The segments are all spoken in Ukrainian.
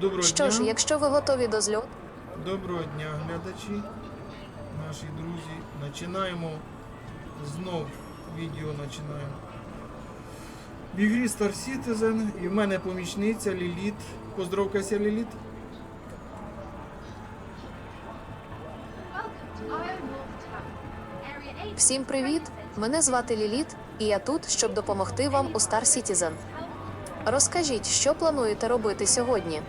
Доброго Що дня. ж, якщо ви готові до зльоту, Доброго дня, глядачі, наші друзі. Починаємо знов відео починаємо. В ігрі Star Citizen і в мене помічниця Ліліт. Поздоровкайся, Ліліт. всім привіт! Мене звати Ліліт, і я тут, щоб допомогти вам у Star Citizen. Розкажіть, що плануєте робити сьогодні?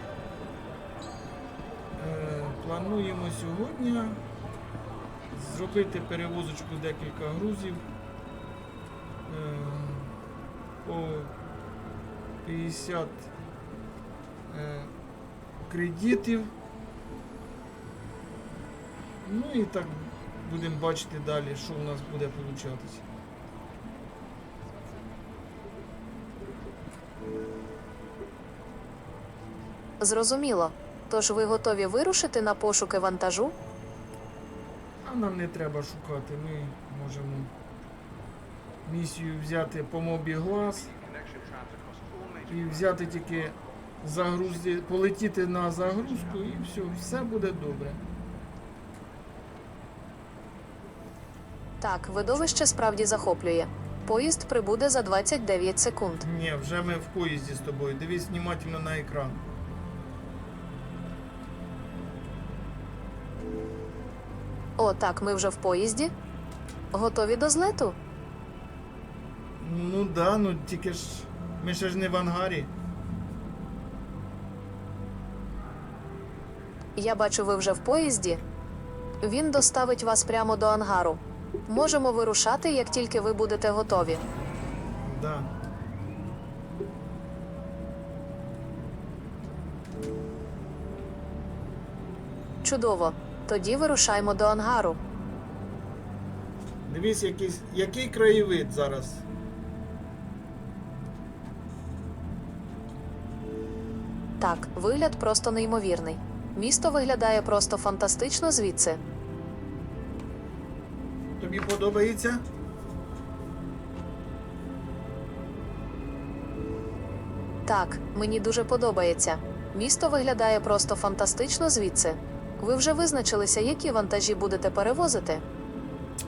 Плануємо сьогодні зробити перевозочку декілька грузів е, по 50 е, кредитів. Ну і так будемо бачити далі, що у нас буде получатися. Зрозуміло. Тож ви готові вирушити на пошуки вантажу? А нам не треба шукати. Ми можемо місію взяти по мобі глаз і взяти тільки загрузді, полетіти на загрузку і все, все буде добре. Так, видовище справді захоплює. Поїзд прибуде за 29 секунд. Ні, вже ми в поїзді з тобою. Дивись внимательно на екран. О, так, ми вже в поїзді. Готові до злету? Ну да, ну тільки ж ми ще ж не в ангарі. Я бачу, ви вже в поїзді. Він доставить вас прямо до ангару. Можемо вирушати, як тільки ви будете готові. Да. Чудово. Тоді вирушаймо до ангару. Дивись, якийсь, який краєвид зараз. Так, вигляд просто неймовірний. Місто виглядає просто фантастично звідси. Тобі подобається? Так, мені дуже подобається. Місто виглядає просто фантастично звідси. Ви вже визначилися, які вантажі будете перевозити?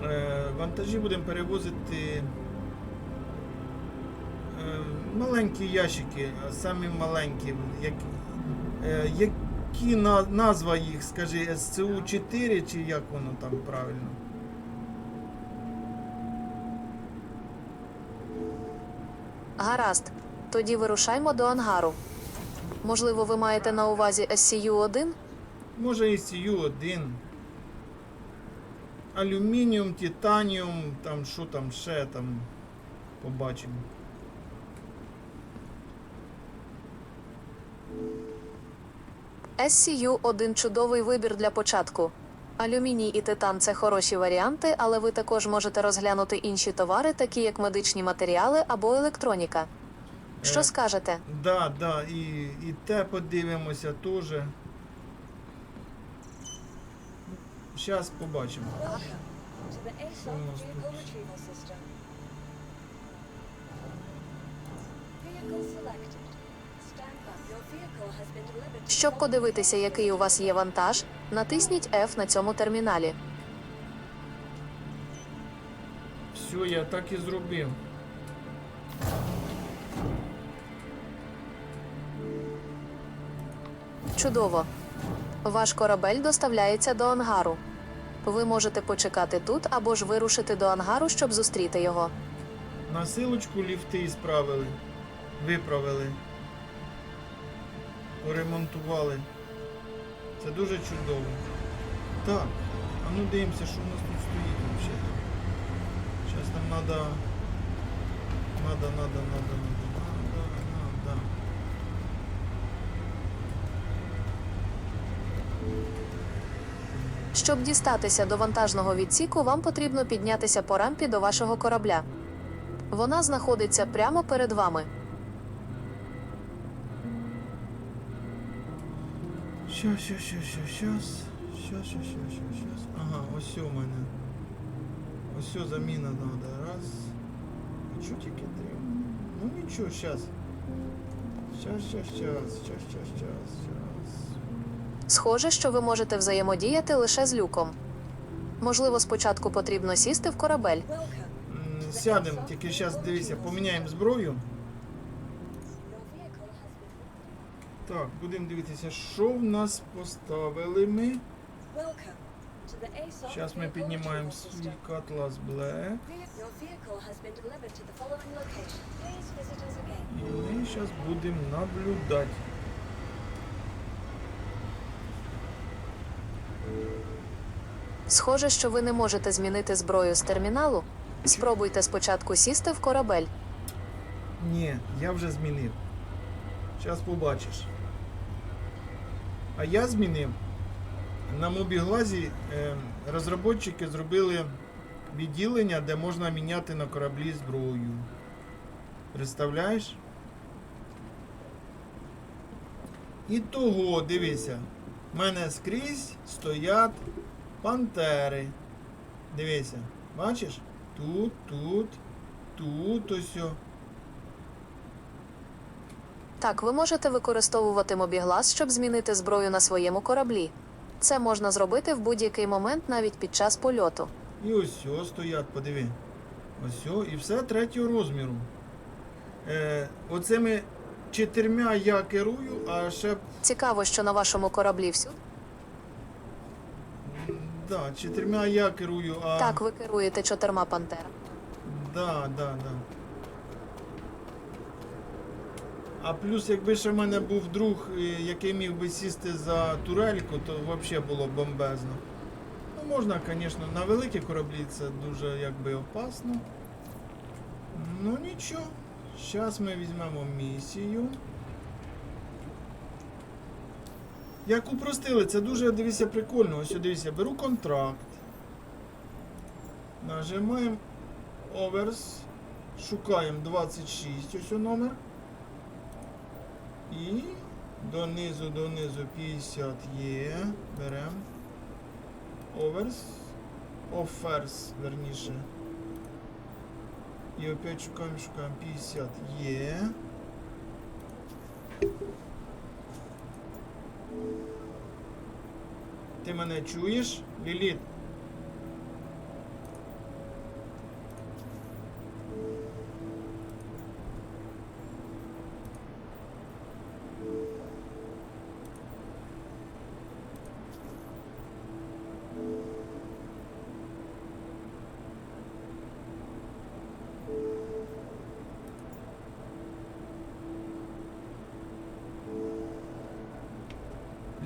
Е, вантажі будемо перевозити е, маленькі ящики, самі маленькі. Як, е, які на, назва їх, скажи, СЦУ-4 чи як воно там правильно? Гаразд. Тоді вирушаймо до ангару. Можливо, ви маєте на увазі SCU-1? Може ECU-1. Алюмініум, титаніум, там що там ще там побачимо. SCU-1 чудовий вибір для початку. Алюміній і титан це хороші варіанти, але ви також можете розглянути інші товари, такі як медичні матеріали або електроніка. Що Е, скажете? Да, да, і, і те подивимося теж. Has been delivered to Щоб подивитися, який у вас є вантаж, натисніть F на цьому терміналі. Все, я так і зробив. Чудово. Ваш корабель доставляється до ангару. Ви можете почекати тут або ж вирушити до ангару, щоб зустріти його. Насилочку ліфти справили, виправили, поремонтували. Це дуже чудово. Так, а ну дивимося, що у нас тут стоїть взагалі. Зараз нам треба. Надо, надо, надо, надо, надо, Щоб дістатися до вантажного відсіку, вам потрібно піднятися по рампі до вашого корабля. Вона знаходиться прямо перед вами. Щас, щас, щас, щас, щас. Щас, щас, щас, щас, щас. Ага, ось у мене. Ось заміна треба. Раз. А чого тільки три? Ну нічого, щас. Щас, щас, щас, щас, щас, щас, щас. Схоже, що ви можете взаємодіяти лише з люком. Можливо, спочатку потрібно сісти в корабель. Сядемо, тільки зараз дивися, поміняємо зброю. Так, будемо дивитися, що в нас поставили ми. Зараз ми піднімаємо свій. Cutlass Black. І ми зараз будемо наблюдати. Схоже, що ви не можете змінити зброю з терміналу. Спробуйте спочатку сісти в корабель. Ні, я вже змінив. Зараз побачиш. А я змінив. На мобіглазі е, розробники зробили відділення, де можна міняти на кораблі зброю. Представляєш? І того, дивися, в мене скрізь стоять пантери. Дивися, бачиш? Тут, тут, тут ось. Так, ви можете використовувати мобіглас, щоб змінити зброю на своєму кораблі. Це можна зробити в будь-який момент, навіть під час польоту. І ось о стоять, подиви. Ось і все третього розміру. Е, оцими чотирма я керую, а ще. Цікаво, що на вашому кораблі всюди. Да, чотирма я керую, а. Так, ви керуєте чотирма пантерами. Да, да, да. А плюс, якби ще в мене був друг, е, який міг би сісти за турельку, то взагалі було б бомбезно. Ну, можна, звісно, на великі кораблі це дуже якби опасно. Ну нічого. Зараз ми візьмемо місію. Як упростили, це дуже дивися прикольно. Ось дивися, беру контракт. Нажимаємо Оверс. Шукаємо 26, ось номер. І донизу, донизу 50 є. Беремо. Оверс. Оферс, верніше. І опять шукаємо, шукаємо 50 є. Ти мене чуєш, Ліліт?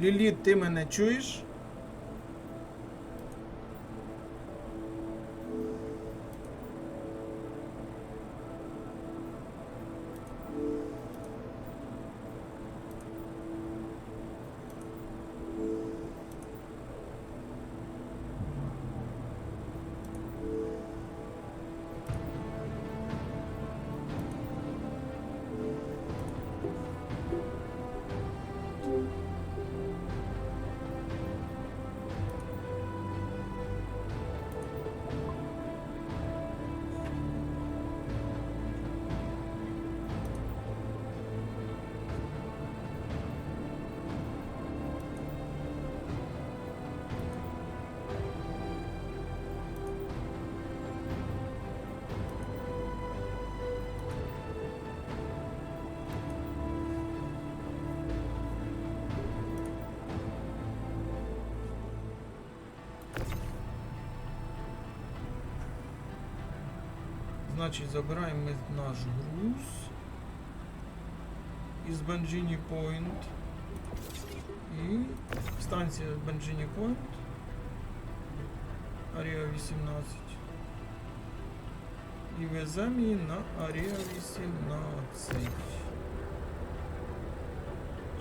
Ліліт, ти мене чуєш? Значить, забираємо ми наш груз із Бенджині Point. І станція Бенджині Point. Арія 18. І веземо її на Арія 18.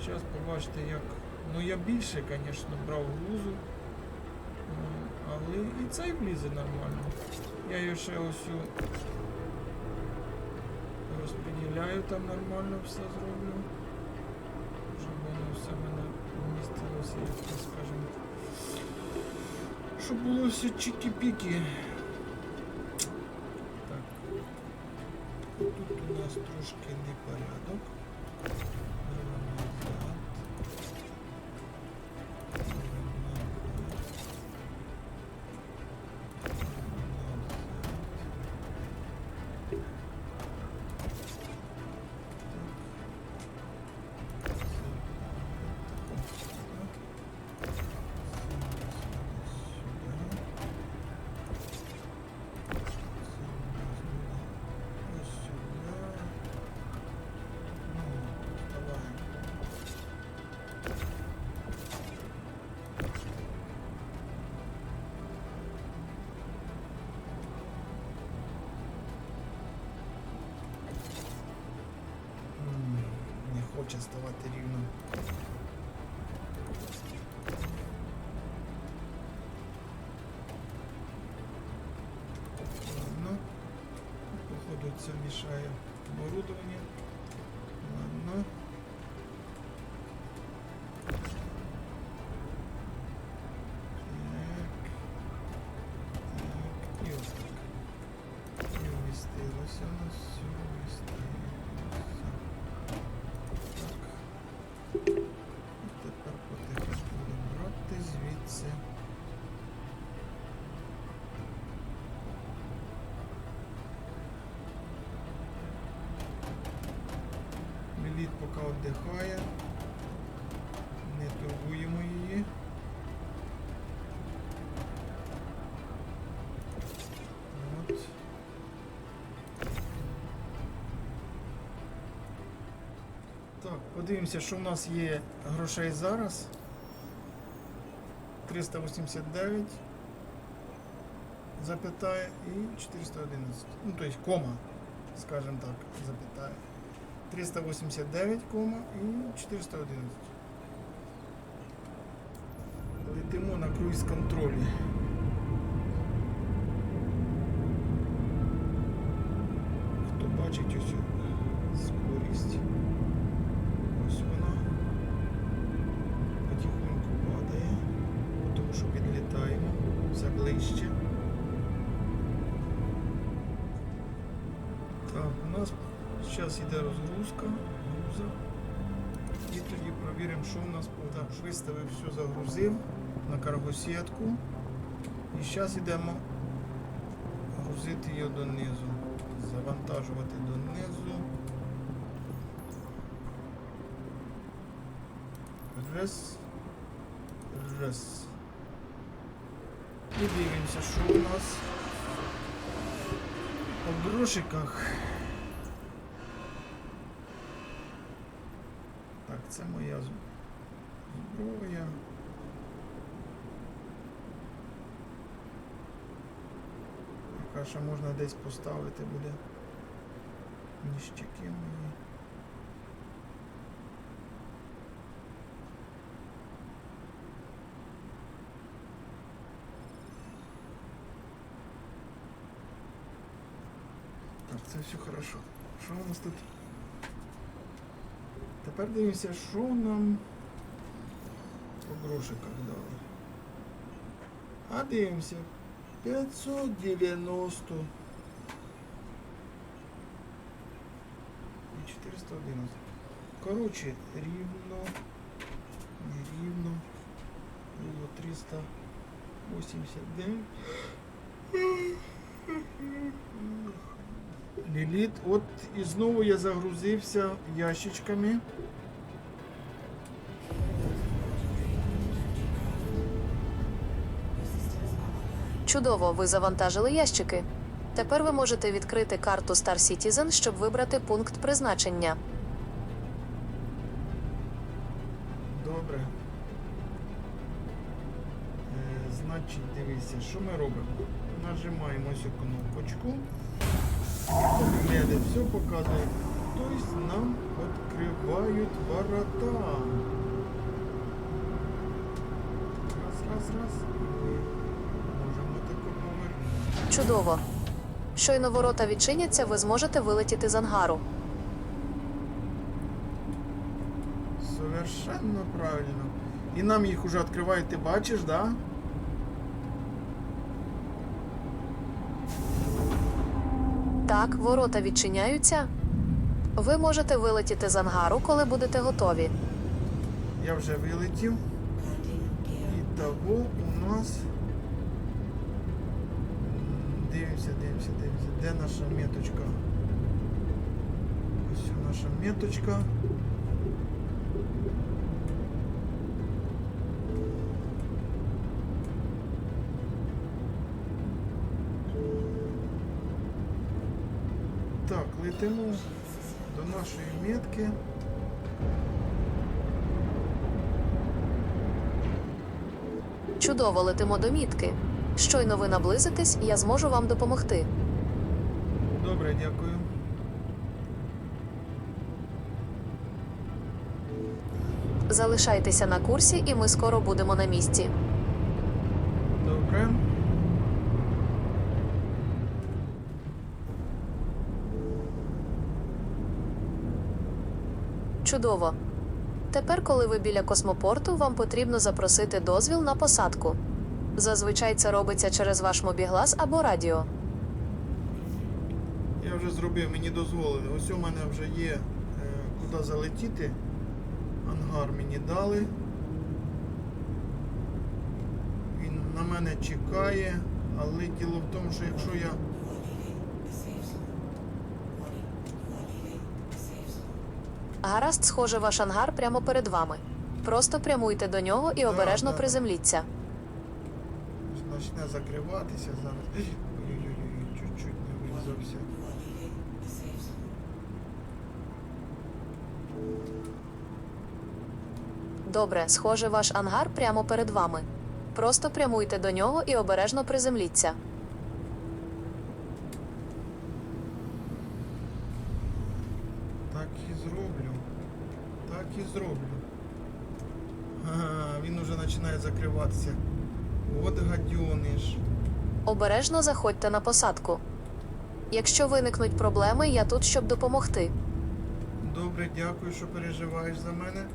Зараз побачите як. Ну я більше, звісно, брав грузу. Але і цей влізе нормально. Я її ще ось розподіляю там нормально все зроблю. Щоб воно все мене вмістилося, як так скажемо. Щоб було все чики-піки. Так. Тут у нас трошки непорядок. Це мішає оборудовання. Подивимося, що в нас є грошей зараз. 389 запятає і 411. Ну, тобто кома, скажімо так, запятає. 389 кома і 411. Летимо на круїз контролі. Хто бачить ось що у нас по- так, виставив, все загрузив на каргосетку. І зараз йдемо грузити її донизу. Завантажувати донизу. Раз. Раз. І дивимося, що у нас по грошиках. Так, це моя з- зброя. Яка ще можна десь поставити буде. Ніщики мої. Так, це все хорошо. Що у нас тут? Тепер дивимося, що нам по грошиках дали. А дивимося. 590. І 411. Коротше, рівно. Не рівно. Було 389. Ліліт, от і знову я загрузився ящичками. Чудово, ви завантажили ящики. Тепер ви можете відкрити карту Star Citizen, щоб вибрати пункт призначення. Добре. Е, значить, дивіться, що ми робимо? Нажимаємо цю кнопочку. Гляде, все показує. Тобто нам відкривають ворота. Раз, раз, раз. І ми можемо тако повернути. Чудово. Щойно ворота відчиняться, ви зможете вилетіти з ангару. Совершенно правильно. І нам їх уже відкривають, ти бачиш, да? Так, ворота відчиняються. Ви можете вилетіти з ангару, коли будете готові. Я вже вилетів. І того у нас. Дивимося, дивимося, дивимося. Де наша меточка? Ось наша меточка. Так, летимо до нашої метки. Чудово летимо до мітки. Щойно ви наблизитесь, я зможу вам допомогти. Добре, дякую. Залишайтеся на курсі, і ми скоро будемо на місці. Добре. Чудово. Тепер, коли ви біля космопорту, вам потрібно запросити дозвіл на посадку. Зазвичай це робиться через ваш мобіглас або радіо. Я вже зробив, мені дозволили. Ось у мене вже є е, куди залетіти. Ангар мені дали. Він на мене чекає, але діло в тому, що якщо я. Гаразд, схоже, ваш ангар прямо перед вами. Просто прямуйте до нього і Да, обережно да. приземліться. Почне закриватися зараз. Ой-ой-ой, чуть-чуть не вирізався. Добре, схоже, ваш ангар прямо перед вами. Просто прямуйте до нього і обережно приземліться. Так і зроблю. Так і зроблю. Ага, він уже починає закриватися. От гадюниш. Обережно заходьте на посадку. Якщо виникнуть проблеми, я тут, щоб допомогти. Добре, дякую, що переживаєш за мене.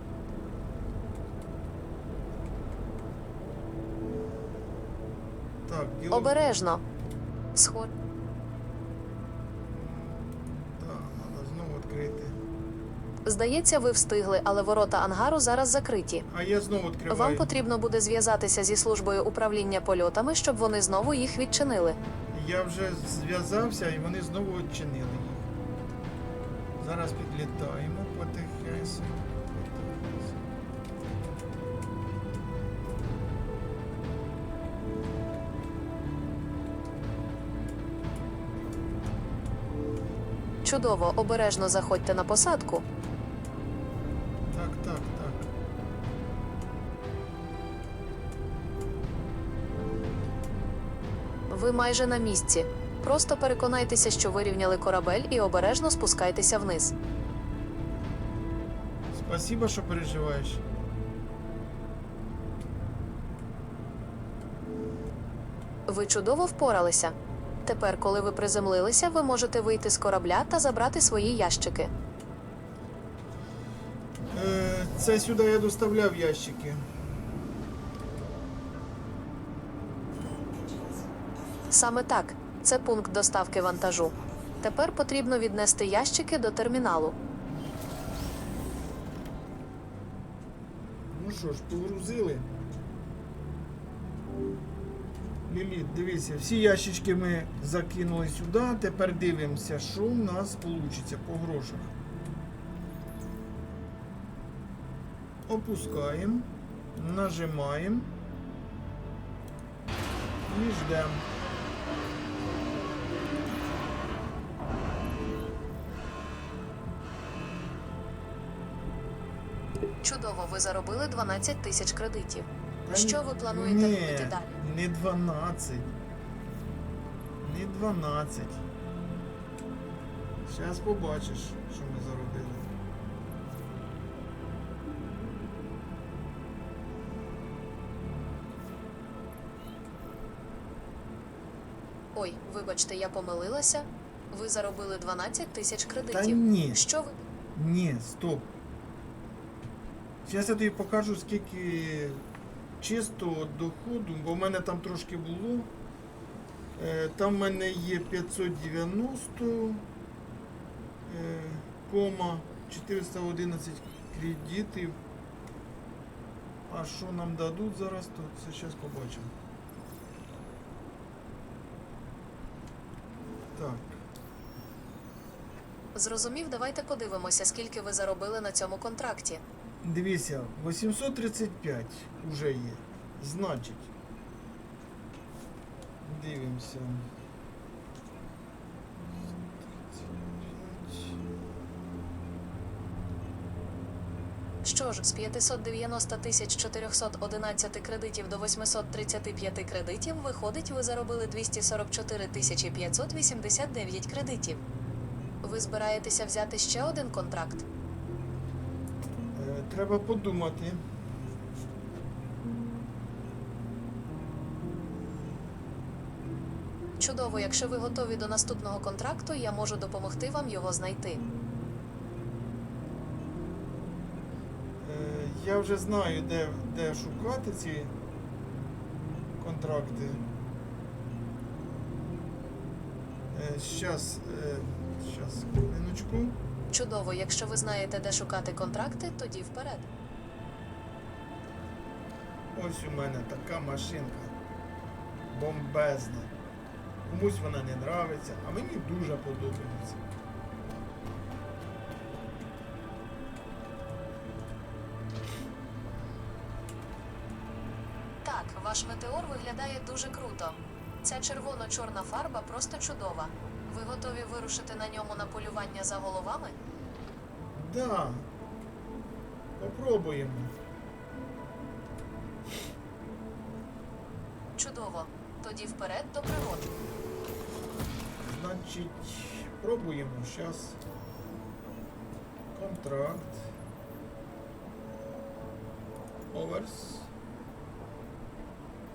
Так, діло. Обережно. Сход... Здається, ви встигли, але ворота ангару зараз закриті. А я знову відкриваю. Вам потрібно буде зв'язатися зі службою управління польотами, щоб вони знову їх відчинили. Я вже зв'язався і вони знову відчинили їх. Зараз підлітаємо потихесеньку. Чудово, обережно заходьте на посадку. Ви майже на місці. Просто переконайтеся, що вирівняли корабель і обережно спускайтеся вниз. Спасибо, що переживаєш. Ви чудово впоралися. Тепер, коли ви приземлилися, ви можете вийти з корабля та забрати свої ящики. Е, це сюди я доставляв ящики. Саме так, це пункт доставки вантажу. Тепер потрібно віднести ящики до терміналу. Ну що ж, погрузили. Ліліт, дивіться, всі ящички ми закинули сюди. Тепер дивимося, що в нас вийде по грошах. Опускаємо, нажимаємо і ждемо. Чудово, ви заробили 12 тисяч кредитів. Та Що ви плануєте ні, робити далі? Не 12. Не 12. Зараз побачиш, що ми заробили. Ой, вибачте, я помилилася. Ви заробили 12 тисяч Та кредитів. ні, Що ви ні, стоп. Зараз я тобі покажу, скільки чистого доходу, бо в мене там трошки було. Е, Там в мене є 590 е, кома 411 кредитів. А що нам дадуть зараз, то це зараз побачимо. Так. зрозумів? Давайте подивимося, скільки ви заробили на цьому контракті. Дивіться, 835 вже є. Значить. Дивимося. 135. Що ж, з 590 тисяч 411 кредитів до 835 кредитів виходить, ви заробили 244 тисячі 589 кредитів. Ви збираєтеся взяти ще один контракт? Е, Треба подумати. Чудово, якщо ви готові до наступного контракту, я можу допомогти вам його знайти. я вже знаю, де, де шукати ці контракти. Е, щас, е, щас, хвилиночку. Чудово, якщо ви знаєте, де шукати контракти, тоді вперед. Ось у мене така машинка. Бомбезна. Комусь вона не нравиться, а мені дуже подобається. Так, ваш метеор виглядає дуже круто. Ця червоно-чорна фарба просто чудова. Ви готові вирушити на ньому на полювання за головами? Да. Попробуємо. Чудово. Тоді вперед до пригод. Значить, пробуємо зараз. Контракт. Оверс.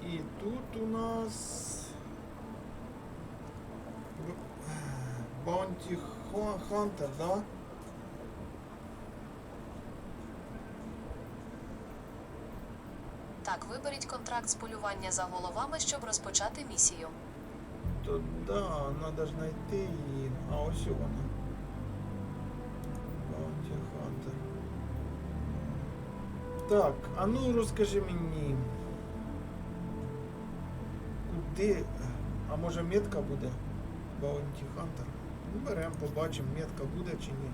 І тут у нас Баунті Хантер, да? Так, виберіть контракт з полювання за головами, щоб розпочати місію. То да, треба ж знайти її. А ось вона. Bounty Hunter. Так, а ну розкажи мені. Куди. А може метка буде? Bounty Hunter. Беремо, побачимо, метка буде чи ні.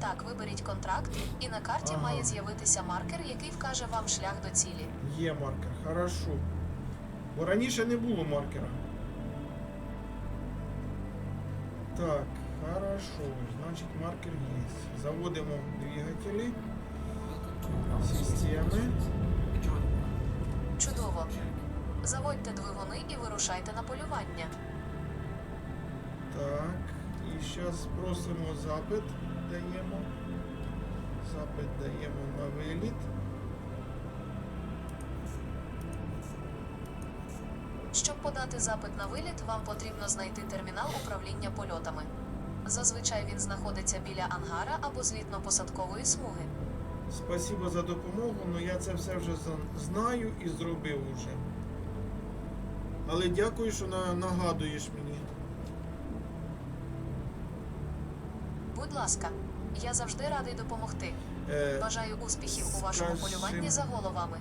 Так, виберіть контракт, і на карті Ага. має з'явитися маркер, який вкаже вам шлях до цілі. Є маркер, хорошо. Бо раніше не було маркера. Так, хорошо. Значить маркер є. Заводимо двигателі. Системи. Заводьте двигуни і вирушайте на полювання. Так. І зараз просимо запит. Даємо. Запит даємо на виліт. Щоб подати запит на виліт, вам потрібно знайти термінал управління польотами. Зазвичай він знаходиться біля ангара або злітно-посадкової смуги. Спасибо за допомогу, але я це все вже зна- знаю і зробив уже. Але дякую, що на- нагадуєш мені. Будь ласка, я завжди радий допомогти. Е, Бажаю успіхів у вашому полюванні за головами.